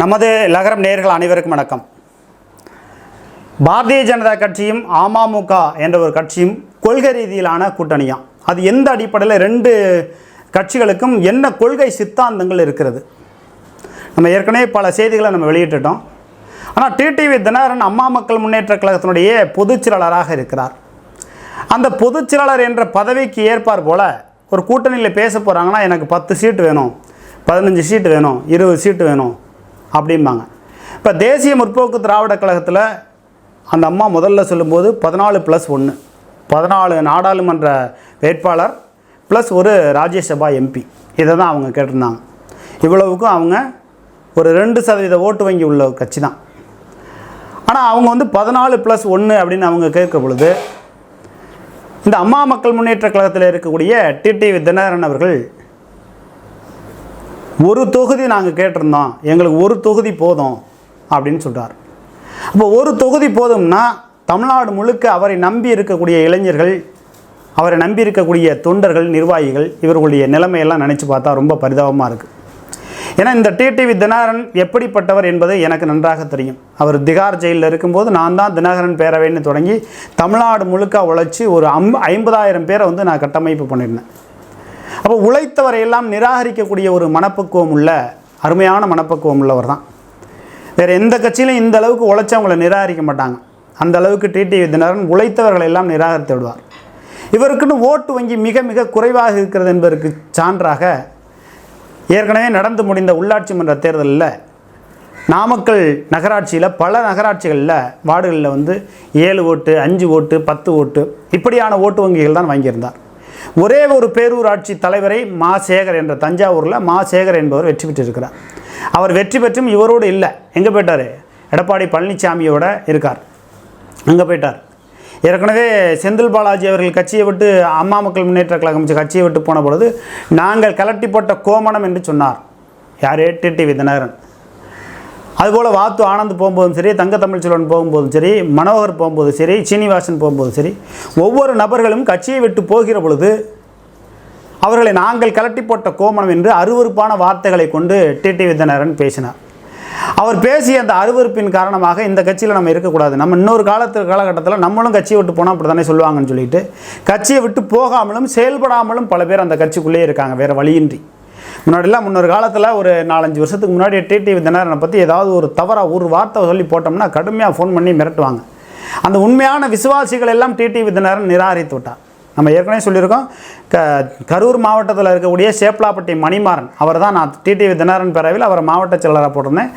நமது லகரம் நேர்கள் அனைவருக்கும் வணக்கம். பாரதிய ஜனதா கட்சியும் அமமுக என்ற ஒரு கட்சியும் கொள்கை ரீதியிலான கூட்டணியாம் அது எந்த அடிப்படையில் ரெண்டு கட்சிகளுக்கும் என்ன கொள்கை சித்தாந்தங்கள் இருக்கிறது? நம்ம ஏற்கனவே பல செய்திகளை நம்ம வெளியிட்டுட்டோம். ஆனால் டிடிவி தினகரன் அம்மா மக்கள் முன்னேற்ற கழகத்தினுடைய பொதுச் செயலாளராக இருக்கிறார். அந்த பொதுச் செயலாளர் என்ற பதவிக்கு ஏற்பார் போல ஒரு கூட்டணியில் பேச போகிறாங்கன்னா எனக்கு பத்து சீட்டு வேணும் பதினஞ்சு சீட்டு வேணும் இருபது சீட்டு வேணும் அப்படிம்பாங்க. இப்போ தேசிய முற்போக்கு திராவிட கழகத்தில் அந்த அம்மா முதல்ல சொல்லும்போது பதினாலு ப்ளஸ் ஒன்று பதினாலு நாடாளுமன்ற வேட்பாளர் ப்ளஸ் ஒரு ராஜ்யசபா எம்பி இதை தான் அவங்க கேட்டிருந்தாங்க. இவ்வளவுக்கும் அவங்க ஒரு ரெண்டு சதவீத ஓட்டு வங்கி உள்ள கட்சி தான். ஆனால் அவங்க வந்து பதினாலு ப்ளஸ் ஒன்று அப்படின்னு அவங்க கேட்க பொழுது இந்த அம்மா மக்கள் முன்னேற்ற கழகத்தில் இருக்கக்கூடிய டிடிவி தினகரன் அவர்கள் ஒரு தொகுதி நாங்கள் கேட்டிருந்தோம். எங்களுக்கு ஒரு தொகுதி போதும் அப்படின்னு சொல்கிறார் அப்போ ஒரு தொகுதி போதும்னா தமிழ்நாடு முழுக்க அவரை நம்பி இருக்கக்கூடிய இளைஞர்கள் அவரை நம்பி இருக்கக்கூடிய தொண்டர்கள் நிர்வாகிகள் இவர்களுடைய நிலைமையெல்லாம் நினச்சி பார்த்தா ரொம்ப பரிதாபமாக இருக்குது ஏன்னா இந்த டிடிவி தினகரன் எப்படிப்பட்டவர் என்பது எனக்கு நன்றாக தெரியும். அவர் திகார் ஜெயிலில் இருக்கும்போது நான் தான் தினகரன் பேரவைன்னு தொடங்கி தமிழ்நாடு முழுக்க உழைச்சி ஒரு அம் ஐம்பதாயிரம் பேரை வந்து நான் கட்டமைப்பு பண்ணியிருந்தேன். அப்போ உழைத்தவரை எல்லாம் நிராகரிக்கக்கூடிய ஒரு மனப்பக்குவம் உள்ள அருமையான மனப்பக்குவம் உள்ளவர் தான். வேறு எந்த கட்சியிலும் இந்த அளவுக்கு உழைச்சவங்களை நிராகரிக்க மாட்டாங்க. அந்த அளவுக்கு டிடிவி தினகரன் உழைத்தவர்களை எல்லாம் நிராகரித்து விடுவார். இவருக்குன்னு ஓட்டு வங்கி மிக மிக குறைவாக இருக்கிறது என்பதற்கு சான்றாக ஏற்கனவே நடந்து முடிந்த உள்ளாட்சி மன்ற தேர்தலில் நாமக்கல் நகராட்சியில் பல நகராட்சிகளில் வார்டுகளில் வந்து ஏழு ஓட்டு அஞ்சு ஓட்டு பத்து ஓட்டு இப்படியான ஓட்டு வங்கிகள் தான் வாங்கியிருந்தார். ஒரே ஒரு பேரூராட்சி தலைவரை மா சேகர் என்ற தஞ்சாவூரில் மா சேகர் என்பவர் வெற்றி பெற்றிருக்கிறார். அவர் வெற்றி பெற்றும் இவரோடு இல்லை. எங்கே போயிட்டார்? எடப்பாடி பழனிசாமியோட இருக்கார். அங்கே போயிட்டார். ஏற்கனவே செந்தில் பாலாஜி அவர்கள் கட்சியை விட்டு அம்மா மக்கள் முன்னேற்ற கழகம் கட்சியை விட்டு போன பொழுது நாங்கள் கலட்டி போட்ட கோமணம் என்று சொன்னார். யார்? டிடிவி தினகரன் அதுபோல் வாத்து ஆனந்த் போகும்போதும் சரி தங்க தமிழ்ச்செல்வன் போகும்போதும் சரி மனோகர் போகும்போதும் சரி சீனிவாசன் போகும்போதும் சரி ஒவ்வொரு நபர்களும் கட்சியை விட்டு போகிற பொழுது அவர்களை நாங்கள் கலட்டி போட்ட கோமணம் என்று அருவருப்பான வார்த்தைகளை கொண்டு டிடி வித்தனரன் பேசினார். அவர் பேசிய அந்த அருவருப்பின் காரணமாக இந்த கட்சியில் நம்ம இருக்கக்கூடாது. நம்ம இன்னொரு காலத்து காலகட்டத்தில் நம்மளும் கட்சியை விட்டு போனால் அப்படி தானே சொல்லுவாங்கன்னு சொல்லிட்டு கட்சியை விட்டு போகாமலும் செயல்படாமலும் பல பேர் அந்த கட்சிக்குள்ளேயே இருக்காங்க. வேறு வழியின்றி. முன்னாடிலாம் முன்னொரு காலத்தில் ஒரு நாலஞ்சு வருஷத்துக்கு முன்னாடி டிடிவி தினகரனை பற்றி ஏதாவது ஒரு தவறாக ஒரு வார்த்தை சொல்லி போட்டோம்னா கடுமையாக ஃபோன் பண்ணி மிரட்டுவாங்க. அந்த உண்மையான விசுவாசிகள் எல்லாம் டிடிவி தினகரன் நிராகரித்து விட்டார். நம்ம ஏற்கனவே சொல்லியிருக்கோம் க கரூர் மாவட்டத்தில் இருக்கக்கூடிய சேப்லாப்பட்டி மணிமாறன் அவர் தான் நான் டிடிவி தினகரன் பேரவையில் அவரை மாவட்ட செயலராக போட்டிருந்தேன்.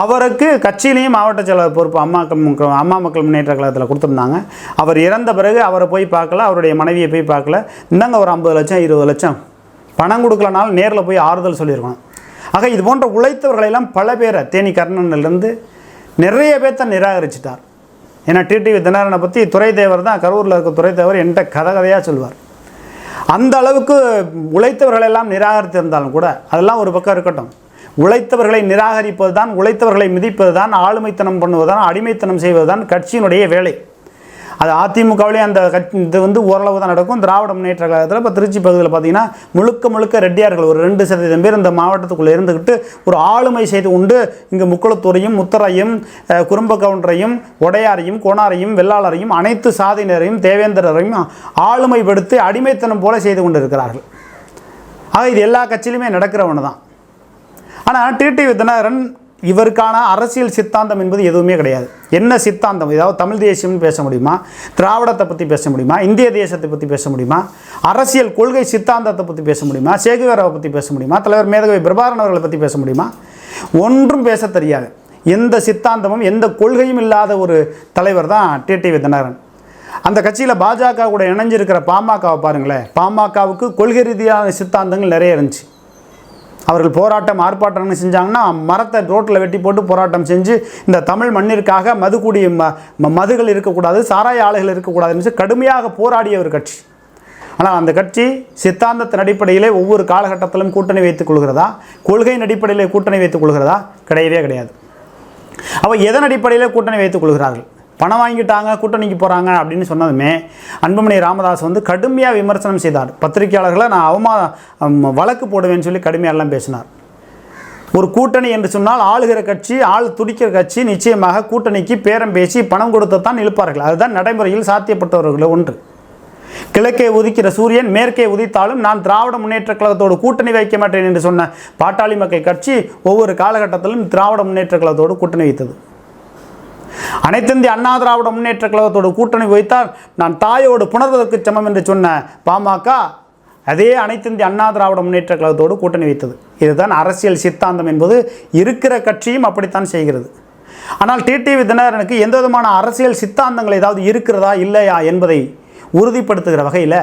அவருக்கு கட்சியிலையும் மாவட்ட செயலர் பொறுப்பு அம்மா அம்மா மக்கள் முன்னேற்ற கழகத்தில் கொடுத்துருந்தாங்க. அவர் இறந்த பிறகு அவரை போய் பார்க்கல அவருடைய மனைவியை போய் பார்க்கல. இந்தாங்க ஒரு ஐம்பது லட்சம் இருபது லட்சம். பணம் கொடுக்கலனாலும் நேரில் போய் ஆறுதல் சொல்லியிருக்கணும். ஆக இது போன்ற உழைத்தவர்களெல்லாம் பல பேரை தேனி கர்ணனிலிருந்து நிறைய பேர்த்த நிராகரிச்சிட்டார். ஏன்னா டிடிவி தினகரனை பற்றி துறை தேவர் தான் கரூரில் இருக்க துறை தேவர் என்கிட்ட கதை கதையாக சொல்வார். அந்த அளவுக்கு உழைத்தவர்களெல்லாம் நிராகரித்திருந்தாலும் கூட அதெல்லாம் ஒரு பக்கம் இருக்கட்டும். உழைத்தவர்களை நிராகரிப்பது தான் உழைத்தவர்களை மிதிப்பது தான் ஆளுமைத்தனம் பண்ணுவது தான் அடிமைத்தனம் செய்வது தான் கட்சியினுடைய வேலை. அது அதிமுகவிலேயே அந்த கட்சி இது வந்து ஓரளவு தான் நடக்கும். திராவிட முன்னேற்ற கழகத்தில் இப்போ திருச்சி பகுதியில் பார்த்தீங்கன்னா முழுக்க முழுக்க ரெட்டியார்கள் ஒரு ரெண்டு சதவீதம் பேர் இந்த மாவட்டத்துக்குள்ளே இருந்துக்கிட்டு ஒரு ஆளுமை செய்து கொண்டு இங்கே முக்குளத்தூரையும் முத்தரையும் அஹ், உடையாரையும் கோணாரையும் வெள்ளாளரையும் அனைத்து சாதியினரையும் தேவேந்திரரையும் ஆளுமைப்படுத்தி அடிமைத்தனம் போல செய்து கொண்டு இருக்கிறார்கள் ஆக இது எல்லா கட்சியிலுமே நடக்கிற ஒன்று தான் ஆனால் டிடிவி தினகரன் இவருக்கான அரசியல் சித்தாந்தம் என்பது எதுவுமே கிடையாது. என்ன சித்தாந்தம்? ஏதாவது தமிழ் தேசியம்னு பேச முடியுமா? திராவிடத்தை பற்றி பேச முடியுமா? இந்திய தேசத்தை பற்றி பேச முடியுமா? அரசியல் கொள்கை சித்தாந்தத்தை பற்றி பேச முடியுமா? சேகுவேராவை பற்றி பேச முடியுமா? தலைவர் மேதகவி பிரபாரன் அவர்களை பற்றி பேச முடியுமா? ஒன்றும் பேச தெரியாது. எந்த சித்தாந்தமும் எந்த கொள்கையும் இல்லாத ஒரு தலைவர் தான் டிடிவி தினகரன் அந்த கட்சியில் பாஜக கூட இணைஞ்சிருக்கிற பாமகவை பாருங்களேன். பாமகவுக்கு கொள்கை ரீதியான சித்தாந்தங்கள் நிறைய இருந்துச்சு. அவர்கள் போராட்டம் ஆர்ப்பாட்டம்னு செஞ்சாங்கன்னா மரத்தை ரோட்டில் வெட்டி போட்டு போராட்டம் செஞ்சு இந்த தமிழ் மண்ணிற்காக மதுக்குடி ம ம- மதுகள் இருக்கக்கூடாது சாராய ஆலைகள் இருக்கக்கூடாதுன்னு கடுமையாக போராடிய ஒரு கட்சி. ஆனால் அந்த கட்சி சித்தாந்தத்தின் அடிப்படையிலே ஒவ்வொரு காலகட்டத்திலும் கூட்டணி வைத்துக் கொள்கிறதா? கொள்கையின் அடிப்படையிலே கூட்டணி வைத்துக் கொள்கிறதா? கிடையவே கிடையாது. அவள் எதன் அடிப்படையில் கூட்டணி வைத்துக் கொள்கிறார்கள்? பணம் வாங்கிட்டாங்க கூட்டணிக்கு போகிறாங்க அப்படின்னு சொன்னதுமே அன்புமணி ராமதாஸ் வந்து கடுமையாக விமர்சனம் செய்தார். பத்திரிகையாளர்களை நான் அவமா வழக்கு போடுவேன்னு சொல்லி கடுமையாலாம் பேசினார். ஒரு கூட்டணி என்று சொன்னால் ஆளுகிற கட்சி ஆள் துடிக்கிற கட்சி நிச்சயமாக கூட்டணிக்கு பேரம் பேசி பணம் கொடுத்து தான் இழுப்பார்கள். அதுதான் நடைமுறையில் சாத்தியப்பட்டவர்கள் ஒன்று. கிழக்கே உதிக்கிற சூரியன் மேற்கே உதித்தாலும் நான் திராவிட முன்னேற்ற கழகத்தோடு கூட்டணி வைக்க மாட்டேன் என்று சொன்ன பாட்டாளி மக்கள் கட்சி ஒவ்வொரு காலகட்டத்திலும் திராவிட முன்னேற்ற கழகத்தோடு கூட்டணி வைத்தது. அனைத்திந்திய அண்ணா திராவிட முன்னேற்ற கழகத்தோடு கூட்டணி வைத்தால் நான் தாயோடு புணர்வதற்கு சமம் என்று சொன்ன பாமக அதே அனைத்திந்திய அண்ணா திராவிட முன்னேற்ற கழகத்தோடு கூட்டணி வைத்தது. இதுதான் அரசியல் சித்தாந்தம் என்பது இருக்கிற கட்சியும் அப்படித்தான் செய்கிறது. ஆனால் டிடிவி தினகரனுக்கு எந்த விதமான அரசியல் சித்தாந்தங்கள் ஏதாவது இருக்கிறதா இல்லையா என்பதை உறுதிப்படுத்துகிற வகையில்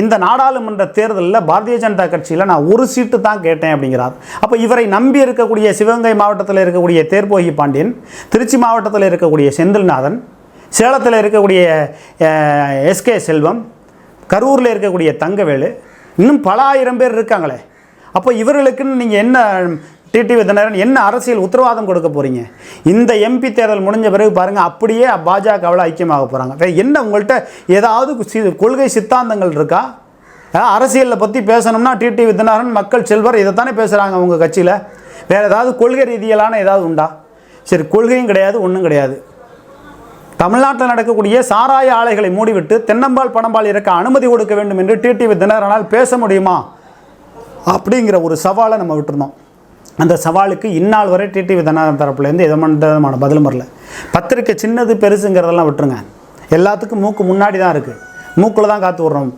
இந்த நாடாளுமன்ற தேர்தலில் பாரதிய ஜனதா கட்சியில் நான் ஒரு சீட்டு தான் கேட்டேன் அப்படிங்கிறார். அப்போ இவரை நம்பி இருக்கக்கூடிய சிவகங்கை மாவட்டத்தில் இருக்கக்கூடிய தேர்போகி பாண்டியன் திருச்சி மாவட்டத்தில் இருக்கக்கூடிய செந்தில்நாதன் சேலத்தில் இருக்கக்கூடிய எஸ்கே செல்வம் கரூரில் இருக்கக்கூடிய தங்கவேலு இன்னும் பல ஆயிரம் பேர் இருக்காங்களே. அப்போ இவர்களுக்குன்னு நீங்கள் என்ன டிடி தினகரன் என்ன அரசியல் உத்தரவாதம் கொடுக்க போகிறீங்க இந்த எம்பி தேர்தல் முடிஞ்ச பிறகு பாருங்கள் அப்படியே பாஜகவில் ஐக்கியமாக போகிறாங்க வேறு என்ன உங்கள்கிட்ட ஏதாவது கொள்கை சித்தாந்தங்கள் இருக்கா? அரசியலில் பற்றி பேசணும்னா டிடி தினகரன் மக்கள் செல்வர் இதைத்தானே பேசுகிறாங்க உங்கள் கட்சியில். வேறு ஏதாவது கொள்கை ரீதியிலான ஏதாவது உண்டா? சரி கொள்கையும் கிடையாது ஒன்றும் கிடையாது. தமிழ்நாட்டில் நடக்கக்கூடிய சாராய ஆலைகளை மூடிவிட்டு தென்னம்பால் பணம்பால் இறக்க அனுமதி கொடுக்க வேண்டும் என்று டிடிவி தினகரனால் பேச முடியுமா? அப்படிங்கிற ஒரு சவாலை நம்ம விட்டுருந்தோம். அந்த சவாலுக்கு இந்நாள் வரை டிடிவி தினகரன் தரப்புலேருந்து எது விதமான பதிலும் வரல. பத்திரிக்கை சின்னது பெருசுங்கிறதெல்லாம் விட்டுருங்க. எல்லாத்துக்கும் மூக்கு முன்னாடி தான் இருக்குது மூக்கில் தான் காற்று விட்றோம்.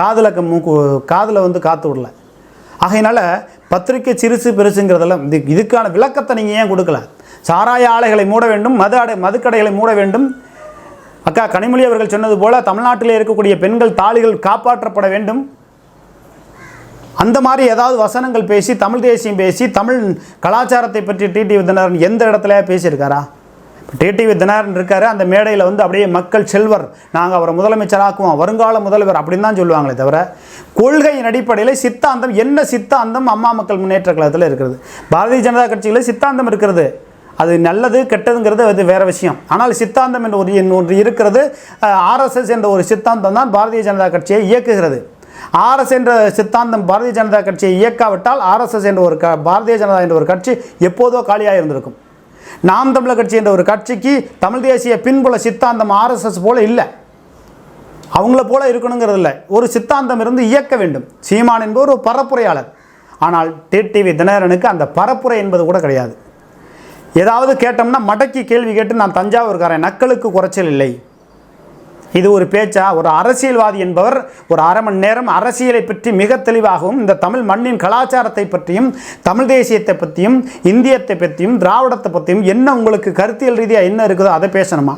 காதில் மூக்கு காதில் வந்து காற்று விடல. ஆகையினால பத்திரிக்கை சிறுசு பெருசுங்கிறதெல்லாம் இது இதுக்கான விளக்கத்தை நீங்கள் ஏன் கொடுக்கல? சாராய ஆலைகளை மூட வேண்டும் மது அடை மதுக்கடைகளை மூட வேண்டும். அக்கா கனிமொழி அவர்கள் சொன்னது போல் தமிழ்நாட்டில் இருக்கக்கூடிய பெண்கள் தாலிகள் காப்பாற்றப்பட வேண்டும். அந்த மாதிரி ஏதாவது வசனங்கள் பேசி தமிழ் தேசியம் பேசி தமிழ் கலாச்சாரத்தை பற்றி டிடிவி தினகரன் எந்த இடத்துல பேசியிருக்காரா? டிடிவி தினகரன் இருக்காரு அந்த மேடையில் வந்து அப்படியே மக்கள் செல்வர் நாங்கள் அவரை முதலமைச்சராக்குவோம் வருங்கால முதல்வர் அப்படின்னு தான் சொல்லுவாங்களே தவிர கொள்கையின் அடிப்படையில் சித்தாந்தம் என்ன சித்தாந்தம் அம்மா மக்கள் முன்னேற்ற கழகத்தில் இருக்கிறது பாரதிய ஜனதா கட்சியில் சித்தாந்தம் இருக்கிறது. அது நல்லது கெட்டதுங்கிறது அது வேறு விஷயம். ஆனால் சித்தாந்தம் என்ற ஒரு ஒன்று இருக்கிறது ஆர்எஸ்எஸ் என்ற ஒரு சித்தாந்தம் தான் பாரதிய ஜனதா கட்சியை இயக்குகிறது. ஆர்எஸ் என்ற சித்தாந்தம் பாரதிய ஜனதா கட்சியை இயக்காவிட்டால் ஆர்எஸ்எஸ் என்ற ஒரு க பாரதிய ஜனதா என்ற ஒரு கட்சி எப்போதோ காலியாக இருந்திருக்கும். நாம் தமிழர் கட்சி என்ற ஒரு கட்சிக்கு தமிழ் தேசிய பின்புல சித்தாந்தம் ஆர்எஸ்எஸ் போல இல்லை. அவங்கள போல இருக்கணுங்கிறது இல்லை. ஒரு சித்தாந்தம் இருந்து இயக்க வேண்டும். சீமான் என்பவர் ஒரு பரப்புரையாளர். ஆனால் டிடிவி தினகரனுக்கு அந்த பரப்புரை என்பது கூட கிடையாது. ஏதாவது கேட்டோம்னா மடக்கி கேள்வி கேட்டு நான் தஞ்சாவூர்காரன் நக்களுக்கு குறைச்சல் இல்லை. இது ஒரு பேச்சா? ஒரு அரசியல்வாதி என்பவர் ஒரு அரை மணி நேரம் அரசியலை பற்றி மிக தெளிவாகவும் இந்த தமிழ் மண்ணின் கலாச்சாரத்தை பற்றியும் தமிழ் தேசியத்தை பற்றியும் இந்தியத்தை பற்றியும் திராவிடத்தை பற்றியும் என்ன உங்களுக்கு கருத்தியல் ரீதியாக என்ன இருக்குதோ அதை பேசணுமா?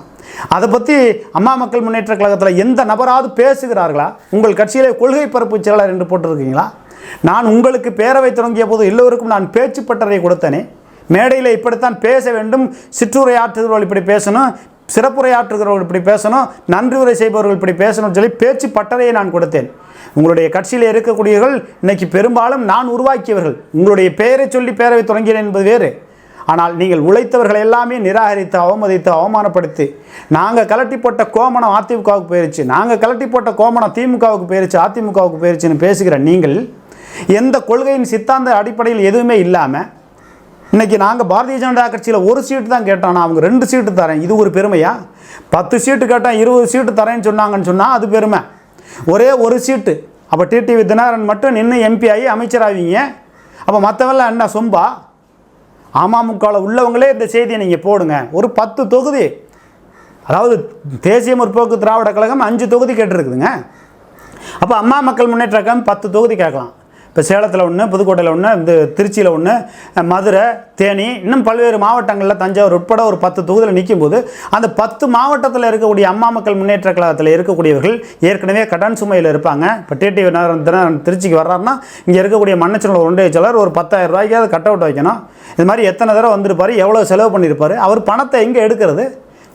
அதை பற்றி அம்மா மக்கள் முன்னேற்ற கழகத்தில் எந்த நபராவது பேசுகிறார்களா? உங்கள் கட்சியிலே கொள்கை பரப்பு செயலாளர் என்று போட்டிருக்கீங்களா? நான் உங்களுக்கு பேரவை தொடங்கிய போது எல்லோருக்கும் நான் பேச்சு பட்டறை கொடுத்தனே. மேடையில் இப்படித்தான் பேச வேண்டும். சிற்றுரை இப்படி பேசணும். சிறப்புரையாற்றுகிறவர்கள் இப்படி பேசணும் நன்றி உரை செய்பவர்கள் இப்படி பேசணும்னு சொல்லி பேச்சு பட்டறையை நான் கொடுத்தேன். உங்களுடைய கட்சியில் இருக்கக்கூடியவர்கள் இன்னைக்கு பெரும்பாலும் நான் உருவாக்கியவர்கள். உங்களுடைய பெயரை சொல்லி பேரவை தொடங்கினேன் என்பது வேறு. ஆனால் நீங்கள் உழைத்தவர்கள் எல்லாமே நிராகரித்து அவமதித்து அவமானப்படுத்தி நாங்கள் கலட்டி போட்ட கோமணம் அதிமுகவுக்கு போயிருச்சு நாங்கள் கலட்டி போட்ட கோமணம் திமுகவுக்கு போயிருச்சு அதிமுகவுக்கு போயிருச்சுன்னு பேசுகிற நீங்கள் எந்த கொள்கையின் சித்தாந்த அடிப்படையில் எதுவுமே இல்லாமல் இன்றைக்கி நாங்கள் பாரதிய ஜனதா கட்சியில் ஒரு சீட்டு தான் கேட்டோம். நான் அவங்க ரெண்டு சீட்டு தரேன். இது ஒரு பெருமையா? பத்து சீட்டு கேட்டால் இருபது சீட்டு தரேன்னு சொன்னாங்கன்னு சொன்னால் அது பெருமை. ஒரே ஒரு சீட்டு. அப்போ டிடிவி தினகரன் மட்டும் நின்று எம்பி ஆகி அமைச்சராவீங்க. அப்போ மற்றவெல்லாம் என்ன சொம்பா? அமமுகவில் உள்ளவங்களே இந்த செய்தியை நீங்கள் போடுங்க. ஒரு பத்து தொகுதி. அதாவது தேசிய முற்போக்கு திராவிட கழகம் அஞ்சு தொகுதி கேட்டிருக்குதுங்க. அப்போ அம்மா மக்கள் முன்னேற்ற கழகம் பத்து தொகுதி கேட்கலாம். இப்போ சேலத்தில் ஒன்று புதுக்கோட்டையில் ஒன்று இந்த திருச்சியில் ஒன்று மதுரை தேனி இன்னும் பல்வேறு மாவட்டங்களில் தஞ்சாவூர் உட்பட ஒரு பத்து தொகுதியில் நிற்கும்போது அந்த பத்து மாவட்டத்தில் இருக்கக்கூடிய அம்மா மக்கள் முன்னேற்ற கழகத்தில் இருக்கக்கூடியவர்கள் ஏற்கனவே கடன் சுமையில் இருப்பாங்க. இப்போ டிடி தினம் திருச்சிக்கு வர்றாருன்னா இங்கே இருக்கக்கூடிய மன்னச்சனோட ஒன்றிய ஒரு பத்தாயிரம் ரூபாய்க்காவது கட் அவுட் வைக்கணும். இது மாதிரி எத்தனை தடவை வந்திருப்பார் எவ்வளோ செலவு பண்ணியிருப்பார் அவர் பணத்தை எங்கே எடுக்கிறது?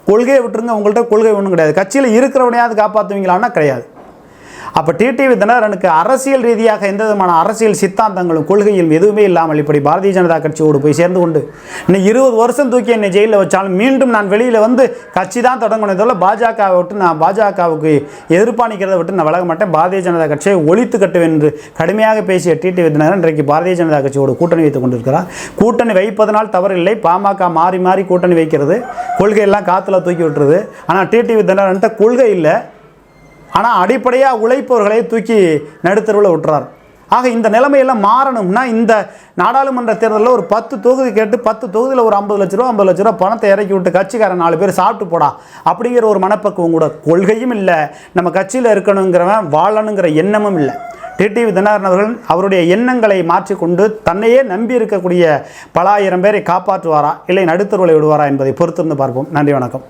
கொள்கையை விட்டுருங்க உங்கள்கிட்ட கொள்கை ஒன்றும் கிடையாது. கட்சியில் இருக்கிறவனையாவது காப்பாற்றுவீங்களான்னா கிடையாது. அப்போ டிடிவி தினகரனுக்கு அரசியல் ரீதியாக எந்த விதமான அரசியல் சித்தாந்தங்களும் கொள்கையும் எதுவுமே இல்லாமல் இப்படி பாரதிய ஜனதா கட்சியோடு போய் சேர்ந்து கொண்டு இன்னும் இருபது வருஷம் தூக்கி என்னை ஜெயிலில் வச்சாலும் மீண்டும் நான் வெளியில் வந்து கட்சி தான் தொடங்கணும். பாஜகவை விட்டு நான் பாஜகவுக்கு எதிர்ப்பா நிற்கிறத விட்டு நான் வழங்க மாட்டேன். பாரதிய ஜனதா கட்சியை ஒழித்து கட்டுவேன் என்று கடுமையாக பேசிய டிடிவி தினகரன் இன்றைக்கு பாரதிய ஜனதா கட்சியோடு கூட்டணி வைத்துக் கொண்டிருக்கிறார். கூட்டணி வைப்பதனால் தவறில்லை. பாமக மாறி மாறி கூட்டணி வைக்கிறது. கொள்கையெல்லாம் காற்றுல தூக்கி விட்டுறது ஆனால் டிடிவி தினகரன்ட்ட கொள்கை இல்லை. ஆனால் அடிப்படையாக உழைப்பவர்களை தூக்கி நடுத்தருவில் விட்டுறார். ஆக இந்த நிலைமையெல்லாம் மாறணும்னா இந்த நாடாளுமன்ற தேர்தலில் ஒரு பத்து தொகுதி கேட்டு பத்து தொகுதியில் ஒரு ஐம்பது லட்ச ரூபா ஐம்பது லட்ச ரூபா பணத்தை இறக்கி விட்டு கட்சிக்காரன் நாலு பேர் சாப்பிட்டு போடா அப்படிங்கிற ஒரு மனப்பக்குவம் கூட கொள்கையும் இல்லை. நம்ம கட்சியில் இருக்கணுங்கிறவன் வாழணுங்கிற எண்ணமும் இல்லை. டிடிவி தினகரன் அவர்கள் அவருடைய எண்ணங்களை மாற்றிக்கொண்டு தன்னையே நம்பி இருக்கக்கூடிய பல ஆயிரம் பேரை காப்பாற்றுவாரா? இல்லை நடுத்தருவலை விடுவாரா என்பதை பொறுத்திருந்து பார்ப்போம். நன்றி வணக்கம்.